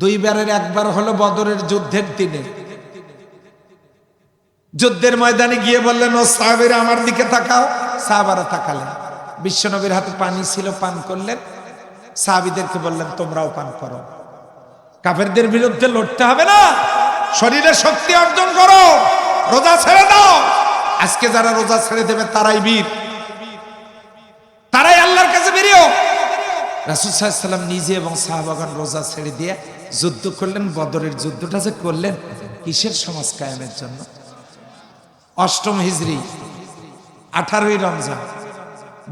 দুইবারের একবার হলো বদরের যুদ্ধের দিনে। যুদ্ধের ময়দানে গিয়ে বললেন, ও সাহাবিরা, আমার দিকে তাকাও। সাহাবারা তাকালেন। বিশ্বনবীর হাতে পানি ছিল, পান করলেন। সাহাবিদেরকে বললেন, তোমরাও পান করো। কাফেরদের বিরুদ্ধে লড়তে হবে না। শরীরে শক্তি অর্জন করো। রোজা ছেড়ে দাও। আজকে যারা রোজা ছেড়ে দেবে, তারাই বীর। তারাই আল্লাহর কাছে বেরিয়েও রাসুল সাল্লাম নিজে এবং সাহাবাগান রোজা ছেড়ে দিয়ে যুদ্ধ করলেন, বদরের যুদ্ধটা যে করলেন, কিসের সমাজ কায়েমের জন্য? অষ্টম হিজড়ি আঠারোই রমজান,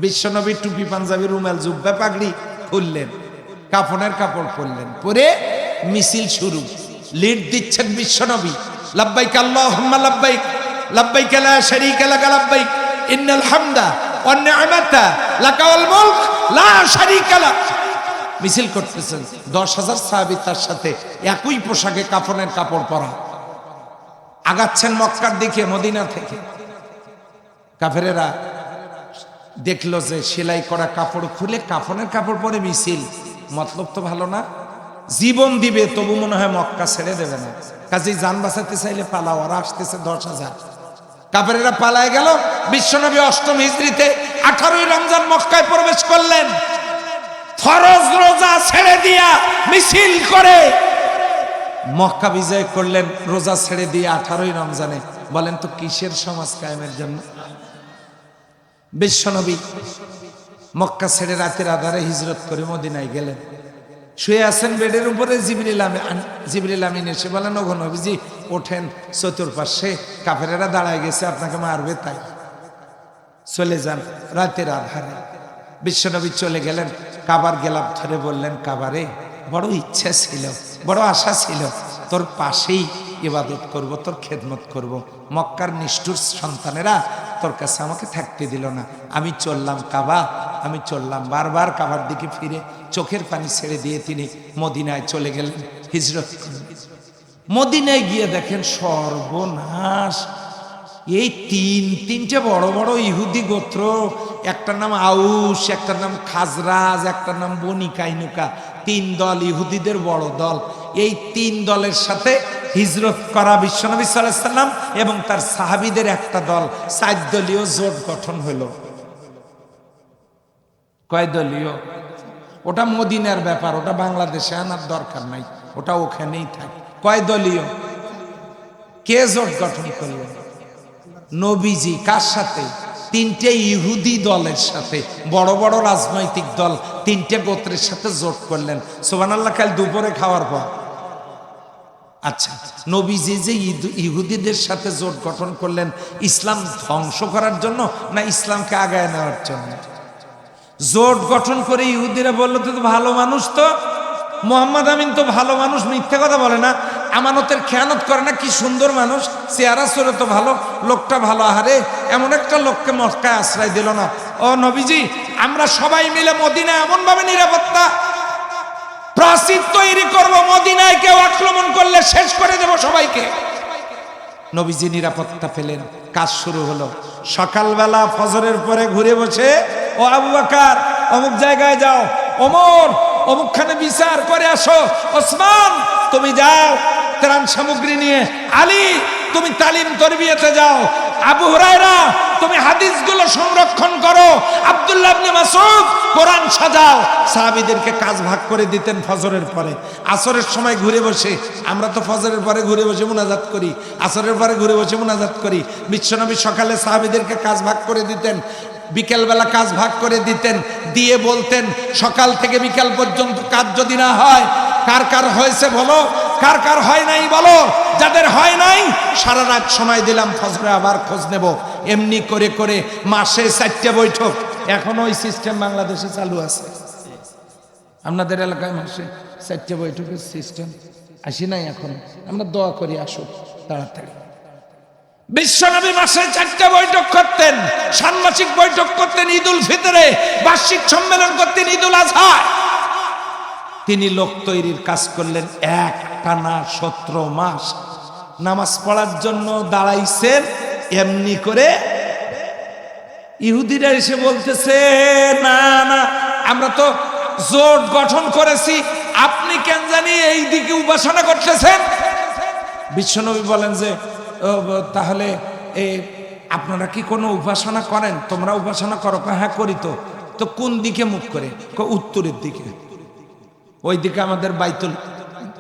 বিশ্বনবী টুপি পাঞ্জাবি, রুমাল জুব্বা পাগড়ি খুললেন, কাফনের কাপড় পরলেন, পরে মিছিল শুরু। লিড দিচ্ছেন বিশ্বনবী, লাব্বাইক আল্লাহুম্মা লাব্বাইক লাব্বাইক লা শারীকা লাক লাব্বাইক, ইন্নাল হামদা মুলক, লা শারীকা লাক। মিছিল করতেছেন। দশ হাজার সাহাবী তার সাথে একই পোশাকে কাফনের কাপড় পরা। আগাচ্ছেন মক্কার দিকে, মদিনা থেকে। কাফেরেরা দেখল যে সেলাই করা কাপড় খুলে কাফনের কাপড় পরে মিছিল। মতলব তো ভালো না। জীবন দিবে, তবু মনে হয় মক্কা ছেড়ে দেবে না। কাজেই যান বাঁচাতে চাইলে পালা, ওরা আসতেছে দশ হাজার। কাপেরেরা পালায় গেল। বিশ্বনবী অষ্টম হিজড়িতে আঠারোই রমজান মক্কায় প্রবেশ করলেন। ফরজ রোজা ছেড়ে দিয়া মিছিল করে। মক্কা বিজয় করলেন, রোজা ছেড়ে দিয়ে আঠারোই রমজানে। বলেন তো কিসের সমাজ কায়েমের জন্য? বিশ্বনবী মক্কা ছেড়ে রাতের আধারে হিজরত করে মদিনায় গেলেন। শুয়ে আছেন বেডের উপরে জিবরিল জিবরিল আমিন এসে বলেন, ওগো নবীজি, ওঠেন চতুর্পাশে কাফেরেরা দাঁড়ায় গেছে, আপনাকে মারবে তাই। চলে যান রাতের আধারে। বিশ্বনবী চলে গেলেন কাবার গেলাপ ধরে বললেন, কাবারে বড় ইচ্ছা ছিল, বড় আশা ছিল, তোর পাশেই ইবাদত করব, তোর খেদমত করব মক্কার নিষ্ঠুর সন্তানেরা তোর কাছে আমাকে থাকতে দিল না আমি চললাম কাবা, আমি চললাম বারবার কাবার দিকে ফিরে, চোখের পানি ছেড়ে দিয়ে তিনি মদিনায় চলে গেলেন, হিজরত। মদিনায় গিয়ে দেখেন সর্বনাশ এই তিন তিনটে বড় বড় ইহুদি গোত্র, একটার নাম আউস একটার নাম খাজরাজ, একটার নাম বনি কাইনুকা, তিন দল ইহুদিদের বড় দল। এই তিন দলের সাথে হিজরত করা বিশ্বনবী সাল্লাম এবং তার সাহাবিদের একটা দল চার দলীয় জোট গঠন হলো। কয় দলীয়? ওটা মদিনার ব্যাপার, ওটা বাংলাদেশে আনার দরকার নাই, ওটা ওখানেই থাকে। কয় দলীয়? কে জোট গঠন করলেন নবীজি কার সাথে? তিনটে ইহুদি দলের সাথে। বড় বড় রাজনৈতিক দল তিনটে গোত্রের সাথে জোট করলেন। সোবান আল্লাহ কাল দুপুরে খাওয়ার পর। আচ্ছা নবীজি যে ইহুদিদের সাথে জোট গঠন করলেন, ইসলাম ধ্বংস করার জন্য না ইসলামকে আগায় নেওয়ার জন্য? জোট গঠন করে ইহুদিরা বলল তো ভালো মানুষ তো। মোহাম্মদ আমিন তো ভালো মানুষ, মিথ্যা কথা বলে না। আমানতের খেয়ানত করে না, কি সুন্দর মানুষ। চেহারা সরে তো ভালো, লোকটা ভালো, আহারে, এমন একটা লোককে মক্কায় আশ্রয় দিল না। ও নবীজি, আমরা সবাই মিলে মদিনায় এমনভাবে নিরাপত্তা প্রাচীর তৈরি করব, মদিনায় কেউ আক্রমণ করলে শেষ করে দেব সবাইকে। নবীজি নিরাপত্তা পেলেন, কাজ শুরু হলো। সকালবেলা ফজরের পরে ঘুরে বসে, ও আবু বাকার, অমুক জায়গায় যাও, ওমর অমুকখানে বিচার করে আসো। ওসমান, তুমি যাও, ত্রাণ সামগ্রী নিয়ে। আলী, তুমি তালিম তরবিয়াতে যাও। আবু হুরায়রা, তুমি হাদিসগুলো সংরক্ষণ করো। আব্দুল্লাহ ইবনে মাসউদ, কোরআন সাজাও। সাহাবীদেরকে কাজ ভাগ করে দিতেন ফজরের পরে। আসরের সময় ঘুরে বসে, আমরা তো ফজরের পরে ঘুরে বসে মুনাজাত করি। আসরের পরে ঘুরে বসে মুনাজাত করি। বিশ্বনবী সকালে সাহাবীদেরকে কাজ ভাগ করে দিতেন। বিকেলবেলা কাজ ভাগ করে দিতেন, দিয়ে বলতেন, সকাল থেকে বিকাল পর্যন্ত কাজ যদি না হয়, কার কার হয়েছে বলো? কার কার হয় নাই বলো? যাদের হয় নাই, সারা রাত সময় দিলাম, ফজরে আবার খোঁজ নেব। এমনি করে করে মাসে চারটে বৈঠক। এখনও ওই সিস্টেম বাংলাদেশে চালু আছে। আপনাদের এলাকায় মাসে চারটে বৈঠকের সিস্টেম আসি নাই এখন। আমরা দোয়া করি, আসুক, তাড়াতাড়ি। বিশ্বনবী মাসে চারটা বৈঠক করতেন। ষান্মাসিক বৈঠক করতেন ঈদুল ফিতরে। বার্ষিক সম্মেলন করতেন ঈদুল আজহায়। তিনি লোক তৈরির কাজ করলেন এক টানা সতেরো মাস। নামাজ পড়ার জন্য দাঁড়াইছেন, এমনি করে ইহুদিরা এসে বলতেছে, না না, আমরা তো জোট গঠন করেছি। আপনি কেন জানি এই দিকে উপাসনা করতেছেন? বিশ্বনবী বলেন যে তাহলে এ, আপনারা কি কোনো উপাসনা করেন? তোমরা উপাসনা করো। হ্যাঁ করি তো। তো কোন দিকে মুখ করে? উত্তরের দিকে। ওই দিকে আমাদের বাইতুল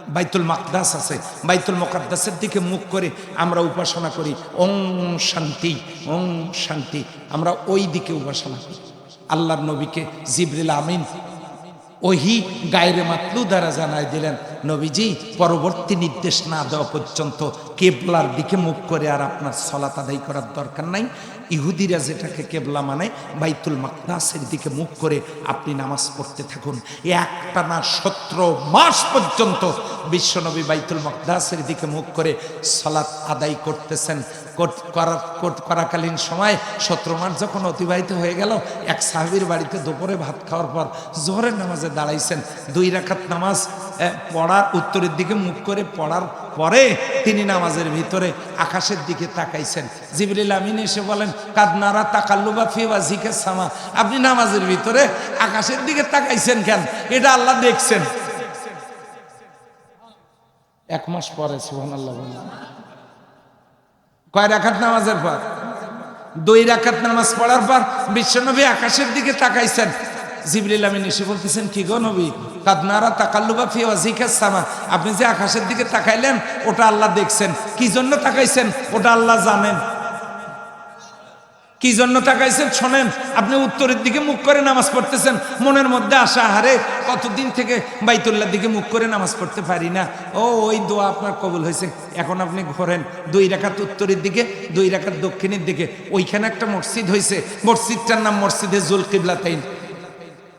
বাইতুল মাকদাস আছে। বাইতুল মোকাদ্দাসের দিকে মুখ করে আমরা উপাসনা করি। ওং শান্তি ওং শান্তি। আমরা ওই দিকে উপাসনা করি। আল্লাহর নবীকে জিবরিল আমিন ওহি গায়রে মাতলু দ্বারা জানাই দিলেন। নবীজি, পরবর্তী নির্দেশ না দেওয়া পর্যন্ত কেবলার দিকে মুখ করে আর আপনার সলাত আদায় করার দরকার নাই। ইহুদিরা যেটাকে কেবলা মানে বাইতুল মাকদাসের দিকে মুখ করে আপনি নামাজ পড়তে থাকুন। একটানা সতেরো মাস পর্যন্ত বিশ্বনবী বাইতুল মাকদাসের দিকে মুখ করে সলাৎ আদায় করতেছেন। কর- করা- কর- করাকালীন সময় সতেরো মাস যখন অতিবাহিত হয়ে গেল, এক সাহাবির বাড়িতে দুপুরে ভাত খাওয়ার পর জোহরের নামাজে দাঁড়াইছেন। দুই রাখাত নামাজ পড়ার উত্তরের দিকে মুখ করে পড়ার পরে তিনি নামাজের ভিতরে আকাশের দিকে তাকাইছেন। জিবরিল আমিন এসে বলেন, কাদনারা তাকাল্লুবা ফিবা জিকে সামা। আপনি নামাজের ভিতরে আকাশের দিকে তাকাইছেন কেন? এটা আল্লাহ দেখছেন। এক মাস পরে সুহান আল্লাহ কয় রাখাত নামাজের পর? দুই রাখাত নামাজ পড়ার পর বিশ্বনবী আকাশের দিকে তাকাইছেন। জিবরিল আমিন এসে বলতেছেন, কি গো নবী? কাদনারা তাকাল্লুবা ফি ওয়াজিকাস সামা। আপনি যে আকাশের দিকে তাকাইলেন, ওটা আল্লাহ দেখছেন। কি জন্য তাকাইছেন? ওটা আল্লাহ জানেন। কি জন্য তাকাইছেন? শোনেন, আপনি উত্তরের দিকে মুখ করে নামাজ পড়তেছেন। মনের মধ্যে আসা হারে কতদিন থেকে বাইতুল্লার দিকে মুখ করে নামাজ পড়তে পারি না? ও, ওই দোয়া আপনার কবুল হয়েছে। এখন আপনি ঘোরেন। দুই রাখাত উত্তরের দিকে, দুই রাখাত দক্ষিণের দিকে। ওইখানে একটা মসজিদ হয়েছে। মসজিদটার নাম মসজিদে জুল কিবলাতাইন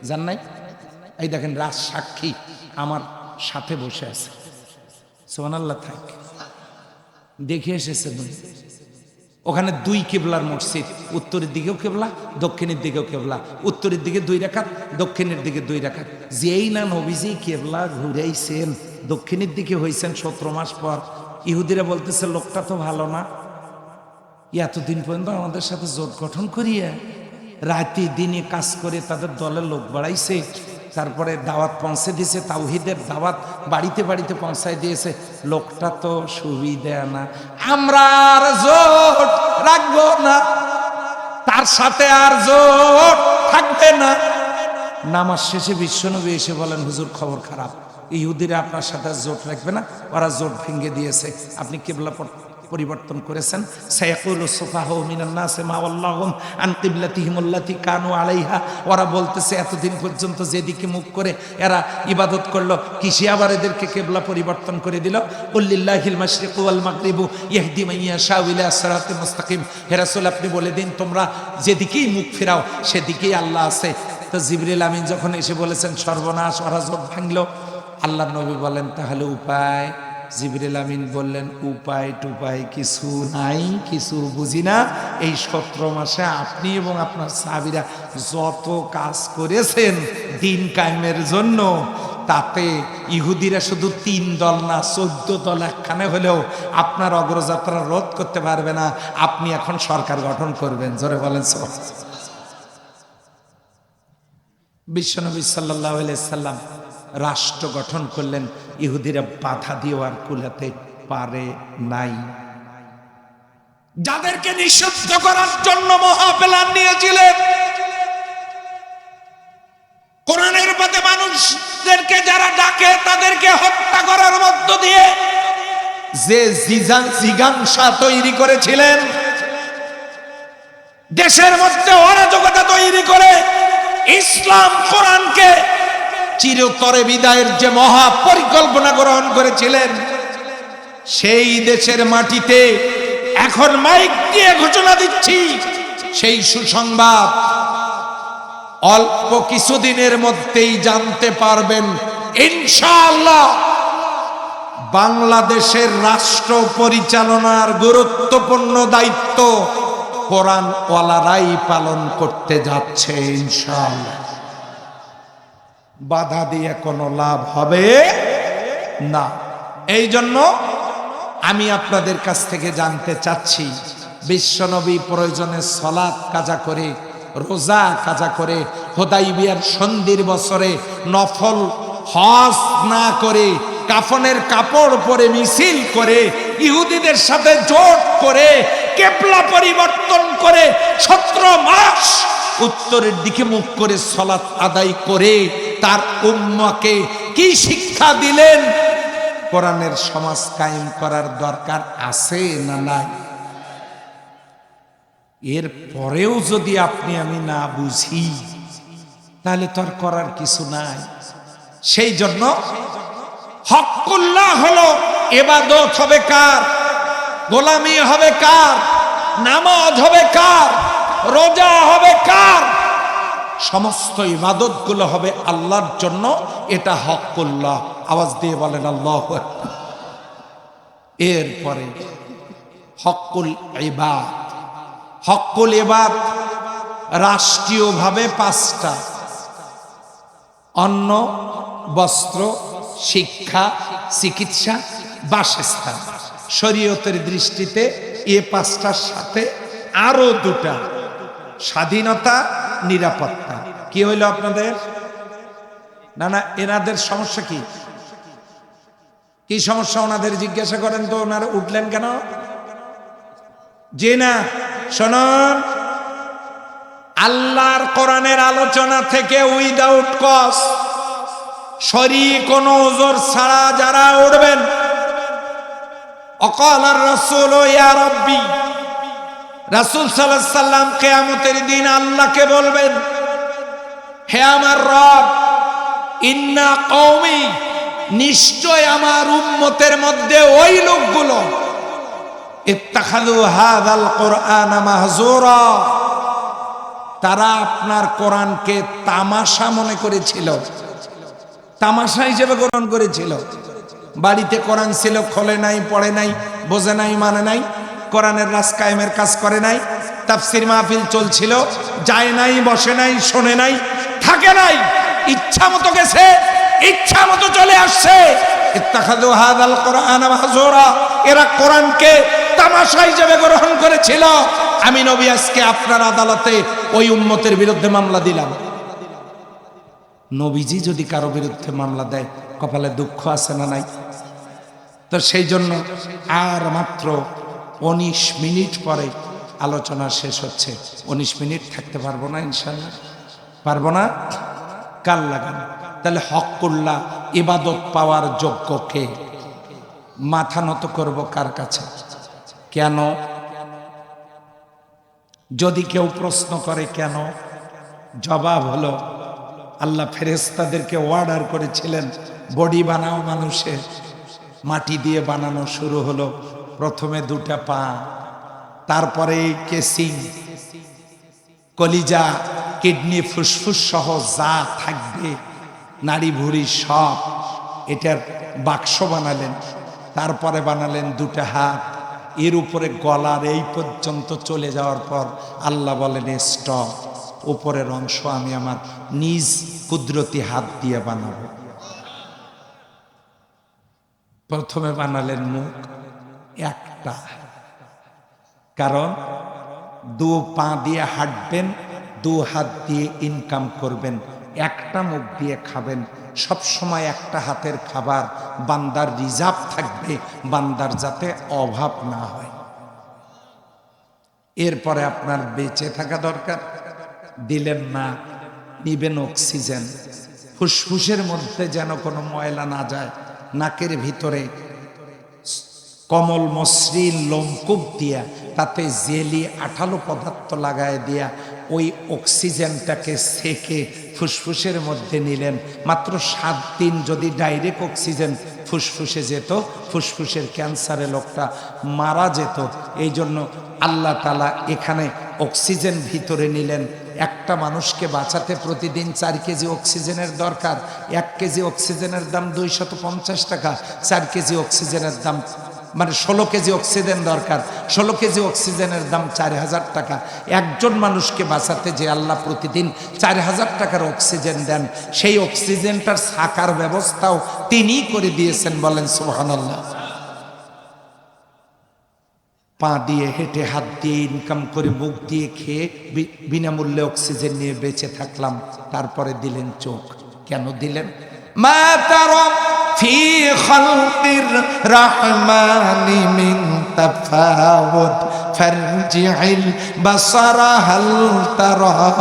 জান নাই? এই দেখেন, রাজ সাক্ষী আমার সাথে বসে আছে। সোহান আল্লাহ থাক। দেখে এসেছে দুই। ওখানে দুই কেবলার মসজিদ, উত্তরের দিকেও কেবলা, দক্ষিণের দিকেও কেবলা। উত্তরের দিকে দুই রাখাত দক্ষিণের দিকে দুই রাখাত যেই না নবীজি কেবলা ঘুরাইছেন, দক্ষিণের দিকে হয়েছেন সতেরো মাস পর। ইহুদিরা বলতেছে, লোকটা তো ভালো না। এতদিন পর্যন্ত আমাদের সাথে জোট গঠন করিয়ে রাতে দিনে কাজ করে তাদের দলের লোক বাড়াইছে, তারপরে দাওয়াত পৌঁছে দিয়েছে, তাওহিদের দাওয়াত বাড়িতে বাড়িতে পৌঁছায় দিয়েছে। লোকটা তো সুবিধা না। আমরা আর জোট রাখব না। তার সাথে আর জোট থাকবে না। নামাজ শেষে বিশ্বনবী এসে বলেন, হুজুর, খবর খারাপ। ইহুদিরা আপনার সাথে জোট রাখবে না। ওরা জোট ভেঙে দিয়েছে। আপনি কেবলা পরিবর্তন করেছেন। সায়াকুল সোফাহ মিনান্নাসে মাওয়াল্লাহুম আন কিবলাতিহিমুল্লাতি কানু আলাইহা। ওরা বলতেছে, এতদিন পর্যন্ত যেদিকে মুখ করে এরা ইবাদত করল, কিসে আবার এদেরকে কেবলা পরিবর্তন করে দিল? উল্লিল্লাহিল মাশরিকু ওয়াল মাগরিবু ইহদি ইয়াশাউ ইলা সিরাতিল মুস্তাকিম। হে রাসূল, আপনি বলে দিন, তোমরা যেদিকেই মুখ ফেরাও, সেদিকেই আল্লাহ আছে। তো জিবরিল আমিন যখন এসে বলেছেন, সর্বনাশ ওরা জোট ভাঙলো। আল্লাহ নবী বলেন, তাহলে উপায় জিবরিল আমিন বললেন, উপায় টুপায় কিছু নাই, কিছু বুঝি না। এই সতেরো মাসে আপনি এবং আপনার সাবিরা যত কাজ করেছেন দিন কায়েমের জন্য, তাতে ইহুদিরা শুধু তিন দল না, চোদ্দ দল একখানে হলেও আপনার অগ্রযাত্রা রোধ করতে পারবে না। আপনি এখন সরকার গঠন করবেন। জোরে বলেন বিশ্বনবী সাল্লাহ সাল্লাম রাষ্ট্র গঠন করলেন, ইহুদিরা বাধা দিয়েও কুলাতে পারে নাই। যাদেরকে নিষিদ্ধ করার জন্য মহাপেলান নিয়েছিলেন, কোরআনের পথে মানুষদেরকে যারা ডাকে, তাদেরকে হত্যা করার মধ্য দিয়ে যে জিজ্ঞাসা তৈরি করেছিলেন, দেশের মধ্যে অরাজকতা তৈরি করে ইসলাম কোরআনকে চিরতরে বিদায়ের যে মহা পরিকল্পনা গ্রহণ করেছিলেন, সেই দেশের মাটিতে এখন মাইক দিয়ে ঘোষণা দিচ্ছি, সেই সুসংবাদ অল্প কিছুদিনের মধ্যেই জানতে পারবেন, ইনশাআল্লাহ বাংলাদেশের রাষ্ট্র পরিচালনার গুরুত্বপূর্ণ দায়িত্ব কোরআন ওয়ালারাই পালন করতে যাচ্ছে, ইনশাআল্লাহ। বাধা দিয়ে কোনো লাভ হবে না। এই জন্য আমি আপনাদের কাছ থেকে জানতে চাচ্ছি, বিশ্বনবী প্রয়োজনে সলাৎ কাজা করে, রোজা কাজা করে, হোদাইবিয়ার সন্ধির বছরে নফল হজ না করে, কাফনের কাপড় পরে মিছিল করে, ইহুদিদের সাথে জোট করে, কেপলা পরিবর্তন করে, সতেরো মাস উত্তরের দিকে মুখ করে সলাৎ আদায় করে তার উম্মাকে কি শিক্ষা দিলেন? কোরআনের সমাজ কায়েম করার দরকার আছে না নাই? এর পরেও যদি আপনি আমি না বুঝি, তাহলে তো আর করার কিছু নাই। সেই জন্য হকুল্লাহ হলো এবাদত হবে কার? গোলামি হবে কার? নামাজ হবে কার? রোজা হবে কার? সমস্ত ইবাদতগুলো হবে আল্লাহর জন্য, এটা হকুল্লাহ। আওয়াজ দিয়ে বলেন, আল্লাহ এরপরে, হকুল ইবাদ। হকুল এবার রাষ্ট্রীয়ভাবে পাঁচটা। অন্ন, বস্ত্র, শিক্ষা, চিকিৎসা, বাসস্থান। শরীয়তের দৃষ্টিতে এ পাঁচটার সাথে আরও দুটা। স্বাধীনতা নিরাপত্তা। কি হইল আপনাদের? না না, এনাদের সমস্যা কি? কি সমস্যা ওনাদের জিজ্ঞাসা করেন তো, ওনারা উঠলেন কেন? যে না, শুনুন। আল্লাহর কোরআনের আলোচনা থেকে উইদাউট কস শরী কোন ওজোর ছাড়া যারা উঠবেন, অকাল রসুল ইয়া রাসুল সাল্লাম কেয়ামতের দিন আল্লাহকে বলবেন, হে আমার রব, ইন্না কৌমি নিশ্চয় আমার উম্মতের মধ্যে ওই লোকগুলো তারা আপনার কোরআনকে তামাশা মনে করেছিল, তামাশা হিসেবে গ্রহণ করেছিল। বাড়িতে কোরআন ছিল, খোলে নাই, পড়ে নাই, বোঝে নাই মানে নাই কোরআনের রাজ কায়েমের কাজ করে নাই, তাফসির মাহফিল চলছিল, যায় নাই, বসে নাই, শোনে নাই, থাকে নাই, ইচ্ছা মতো গেছে, ইচ্ছা মতো চলে আসছে। এরা কোরআনকে তামাশা হিসেবে গ্রহণ করেছিল। আমি নবী আজকে আপনার আদালতে ওই উম্মতের বিরুদ্ধে মামলা দিলাম। নবীজি যদি কারও বিরুদ্ধে মামলা দেয়, কপালে দুঃখ আছে না নাই? তো সেই জন্য আর মাত্র উনিশ মিনিট পরে আলোচনা শেষ হচ্ছে। উনিশ মিনিট থাকতে পারব না ইনশাল্লাহ পারব না? কাল লাগান। তাহলে হক করলা ইবাদত পাওয়ার যোগ্য কে? মাথা নত করব কার কাছে? কেন? যদি কেউ প্রশ্ন করে কেন? জবাব হলো, আল্লাহ ফেরেস্তাদেরকে অর্ডার করেছিলেন, বডি বানাও মানুষের, মাটি দিয়ে বানানো শুরু হলো। প্রথমে দুটা পা, তারপরে কেসিং, কলিজা, কিডনি ফুসফুস সহ যা থাকবে নাড়ি ভুড়ি সব এটার বাক্স বানালেন। তারপরে বানালেন দুটা হাত। এর উপরে গলার এই পর্যন্ত চলে যাওয়ার পর আল্লাহ বলেন স্টপ, উপরের অংশ আমি আমার নিজ কুদরতি হাত দিয়ে বানাবো। প্রথমে বানালেন মুখ একটা। কারণ দু পা দিয়ে হাঁটবেন, দু হাত দিয়ে ইনকাম করবেন, একটা মুখ দিয়ে খাবেন। সব সময় একটা হাতের খাবার, বান্দার রিজার্ভ থাকবে, বান্দার যাতে অভাব না হয়। এরপরে আপনার বেঁচে থাকা দরকার। দিলেন না, নিবেন অক্সিজেন। ফুসফুসের মধ্যে যেন কোনো ময়লা না যায়, নাকের ভিতরে কমল মসৃণ লোমকূপ দিয়া, তাতে জেলি আঠালো পদার্থ লাগায় দিয়া, ওই অক্সিজেনটাকে সেকে ফুসফুসের মধ্যে নিলেন। মাত্র সাত দিন যদি ডাইরেক্ট অক্সিজেন ফুসফুসে যেত, ফুসফুসের ক্যান্সারে লোকটা মারা যেত। এই জন্য আল্লাহ তালা এখানে অক্সিজেন ভিতরে নিলেন। একটা মানুষকে বাঁচাতে প্রতিদিন চার কেজি অক্সিজেনের দরকার। এক কেজি অক্সিজেনের দাম দুইশত টাকা, চার কেজি অক্সিজেনের দাম মানে ষোলো কেজি অক্সিজেন দরকার। ষোলো কেজি অক্সিজেনের দাম চার হাজার টাকা। একজন মানুষকে বাঁচাতে যে আল্লাহ প্রতিদিন চার হাজার টাকার অক্সিজেন দেন, সেই অক্সিজেনটার সাকার ব্যবস্থাও তিনিই করে দিয়েছেন বলেন সোহান আল্লাহ পা দিয়ে হেঁটে, হাত দিয়ে ইনকাম করে, মুখ দিয়ে খেয়ে বিনামূল্যে অক্সিজেন নিয়ে বেঁচে থাকলাম। তারপরে দিলেন চোখ। কেন দিলেন? মা তারা في خلق الرحمن من تفاوت فارجع البصر هل ترى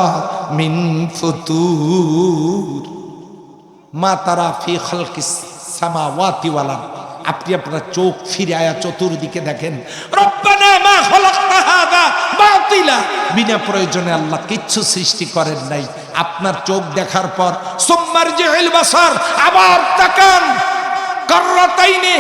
من فتور মা তারা ফি খালকিস সামাওয়াতি ওয়াল আরদ। আপনি আপনার চোখ ফিরে আয়া চতুর্দিকে দেখেন রব্বানা মা খালাকতা হাযা বাতিলা বিনা প্রয়োজনে আল্লাহ কিচ্ছু সৃষ্টি করেন নাই আপনার চোখ দেখার পর, সুম্মার জিল বাসার, আবার তাকান। কাররাতাইনে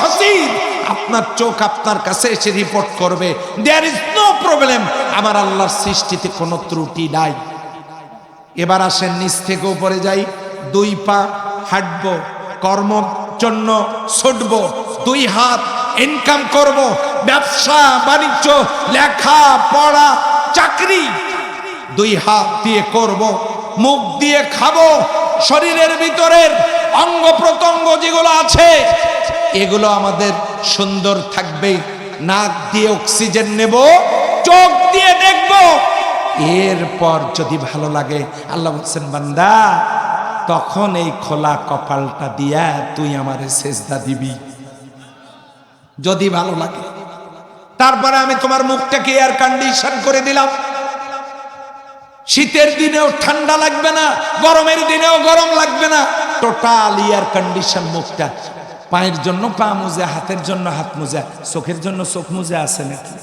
হাসির আপনার চোখ আপনার কাছে এসে রিপোর্ট করবে দেয়ার ইজ নো প্রবলেম আমার আল্লাহর সৃষ্টিতে কোনো ত্রুটি নাই। এবার নিচ যাই, দুই পা জন্য ছুটব, দুই হাত ইনকাম করব, ব্যবসা, বাণিজ্য, লেখা, পড়া, চাকরি। দুই হাত দিয়ে করব, মুখ দিয়ে খাব, শরীরের ভিতরের অঙ্গ প্রত্যঙ্গ যেগুলো আছে, এগুলো আমাদের সুন্দর থাকবে নাক দিয়ে অক্সিজেন নেব, চোখ দিয়ে দেখব। এরপর যদি ভালো লাগে, আল্লাহ বলছেন, বান্দা, তখন এই খোলা কপালটা দিয়া তুই আমারে সেজদা দিবি। যদি ভালো লাগে। তারপরে আমি তোমার মুখটাকে এয়ার কন্ডিশন করে দিলাম। শীতের দিনেও ঠান্ডা লাগবে না, গরমের দিনেও গরম লাগবে না। টোটাল এয়ার কন্ডিশন মুখটা। পায়ের জন্য পা মুজা, হাতের জন্য হাত মুজা, চোখের জন্য চোখ মুজা আছে নাকি?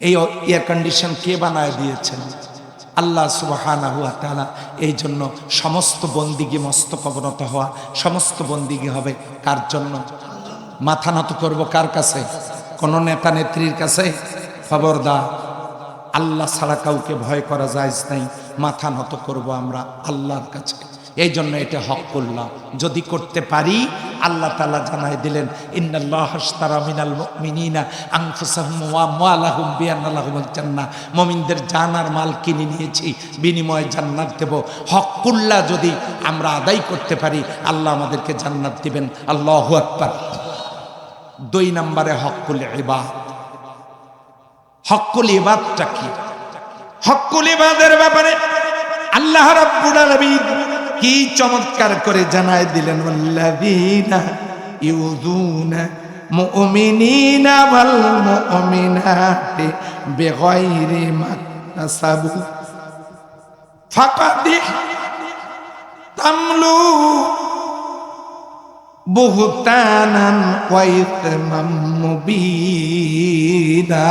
এই এয়ার কন্ডিশন কে বানায় দিয়েছেন? আল্লাহ সুবাহানা হুয়া তালা এই জন্য সমস্ত বন্দিগি মস্তক অবনত হওয়া, সমস্ত বন্দিগি হবে কার জন্য? মাথা নত করব কার কাছে? কোন নেতা নেত্রীর কাছে? খবরদার, আল্লাহ ছাড়া কাউকে ভয় করা যায় নাই। মাথা নত করব আমরা আল্লাহর কাছে। এই জন্য এটা হক করলাম যদি করতে পারি, আল্লাহ তালা জানাই দিলেন মুমিনদের মাল কিনে নিয়েছি, বিনিময়ে জান্নাত দেব। হক কুল্লা যদি আমরা আদায় করতে পারি, আল্লাহ আমাদেরকে জান্নাত দিবেন। আল্লাহু আকবার। দুই নম্বরে হকুল ইবাদ। হকুল ইবাদটা কি? হকুল ইবাদের ব্যাপারে আল্লাহ রাব্বুল আলামিন কি চমৎকার করে জানায় দিলেন আল্লাযীনা ইউযুনা মুমিনিনা ওয়াল মুমিনাতি বিগাইরি মাকতাসাবু ফাকাদ তামলু বুহতানান ওয়াইতমাম মুবিনা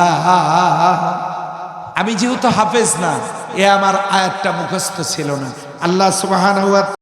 আমি যেহেতু হাফেজ না, এ আমার আয়াতটা মুখস্থ ছিল না। আল্লাহ সুবহানাহু ওয়া